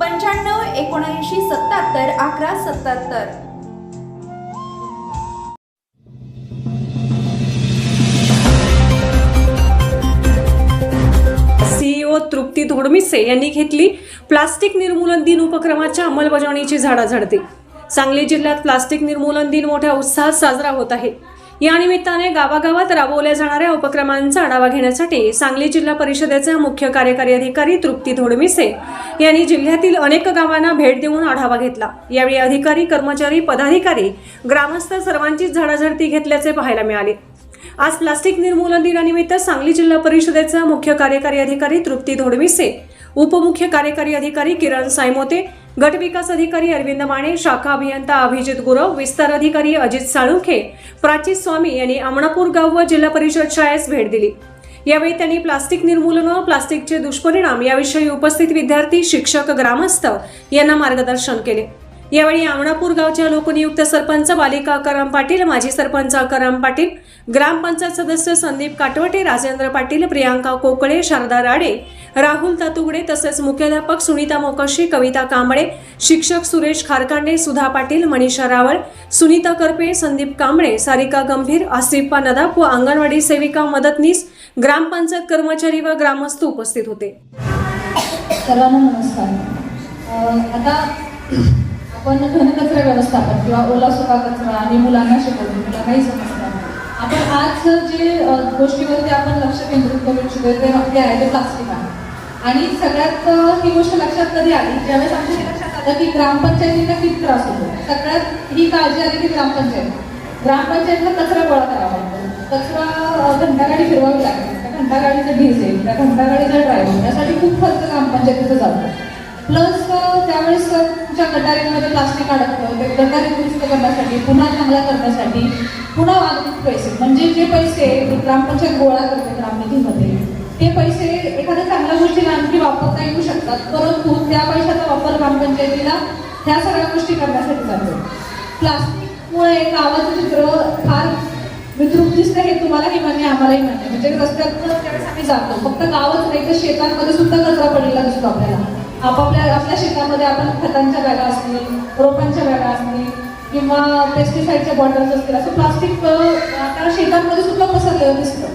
पंच्याण्णव एकोणऐंशी सत्याहत्तर अकरा सत्याहत्तर. सीईओ तृप्ती धोडमिसे यांनी घेतली प्लास्टिक निर्मूलन दिन उपक्रमाच्या अंमलबजावणीची झाडाझडती. सांगली जिल्ह्यात प्लास्टिक निर्मूलन दिन मोठ्या उत्साहात साजरा होत आहे. या निमित्ताने गावागावात राबवल्या जाणाऱ्या उपक्रमांचा आढावा घेण्यासाठी सांगली जिल्हा परिषदेचे मुख्य कार्यकारी अधिकारी तृप्ती धोडमिसे यांनी जिल्ह्यातील अनेक गावांना भेट देऊन आढावा घेतला. यावेळी अधिकारी कर्मचारी पदाधिकारी ग्रामस्थ सर्वांचीच झाडाझडती घेतल्याचे पाहायला मिळाले. आज प्लास्टिक निर्मूलन दिनानिमित्त सांगली जिल्हा परिषदेचा मुख्य कार्यकारी अधिकारी तृप्ती धोडमिसे उपमुख्य कार्यकारी अधिकारी किरण सायमोते गट विकास अधिकारी अरविंद माने शाखा अभियंता अभिजित गुरव विस्तार अधिकारी अजित साळुंखे प्राची स्वामी यांनी अमणापूर गाव व जिल्हा परिषद शाळेस भेट दिली. यावेळी त्यांनी प्लास्टिक निर्मूलन व प्लास्टिकचे दुष्परिणाम याविषयी उपस्थित विद्यार्थी शिक्षक ग्रामस्थ यांना मार्गदर्शन केले. यावेळी आमणापूर गावच्या लोकनियुक्त सरपंच बालिका आकाराम पाटील माजी सरपंच आकाराम पाटील ग्रामपंचायत सदस्य संदीप काटवटे राजेंद्र पाटील प्रियांका कोकळे शारदा राडे राहुल तातुगडे तसेच मुख्याध्यापक सुनीता मोकशी कविता कांबळे शिक्षक सुरेश खारकांडे सुधा पाटील मनीषा रावळ सुनीता करपे संदीप कांबळे सारिका गंभीर आसिफा नदाप व अंगणवाडी सेविका मदतनीस ग्रामपंचायत कर्मचारी व ग्रामस्थ उपस्थित होते. सर्वांना नमस्कार. आता आपण घनकचरा व्यवस्थापन किंवा ओला सुका कचरा आणि मुलांना शिकवतो मुलांनाही समजतं. आपण आज जे गोष्टीवरती आपण लक्ष केंद्रित करू शकतो ते ते आहे ते प्लास्टिक आहे. आणि सगळ्यात ही गोष्ट लक्षात कधी आली? ज्यावेळेस आमच्या हे लक्षात आलं की ग्रामपंचायतीला किती त्रास होतो. सगळ्यात ही काळजी आली की ग्रामपंचायत. ग्रामपंचायतला कचरा गोळा करावा लागतो. कचरा घंटागाडी फिरवावी लागते. त्या घंटागाडीचं डिझेल त्या घंटागाडीचा ड्रायव्हर यासाठी खूप खर्च ग्रामपंचायतीचा जातो. प्लस त्यावेळेस तुमच्या गटारीमध्ये प्लास्टिक अडकतं. ते गटारी दुरुस्त करण्यासाठी पुन्हा चांगला करण्यासाठी पुन्हा वागणूक पैसे. म्हणजे जे पैसे ग्रामपंचायत गोळा करते ग्रामनिधीमध्ये ते पैसे एखाद्या चांगल्या गोष्टीला आणखी वापरता येऊ शकतात. परंतु त्या पैशाचा वापर ग्रामपंचायतीला ह्या सगळ्या गोष्टी करण्यासाठी जातो प्लास्टिकमुळे गावाचं चित्र फार मलाही हे मान्य आम्हालाही मान्य म्हणजे रस्त्यातून त्यावेळेस आम्ही जातो. फक्त गावच नाही तर शेतांमध्ये सुद्धा कचरा पडलेला दिसतो आपल्याला. आपापल्या आपल्या शेतामध्ये आपण खतांच्या बॅगा असतील रोपांच्या बॅगा असतील किंवा पेस्टिसाईडच्या बॉटल्स असतील असं प्लास्टिक आता शेतांमध्ये सुद्धा पसरलेलं दिसतं.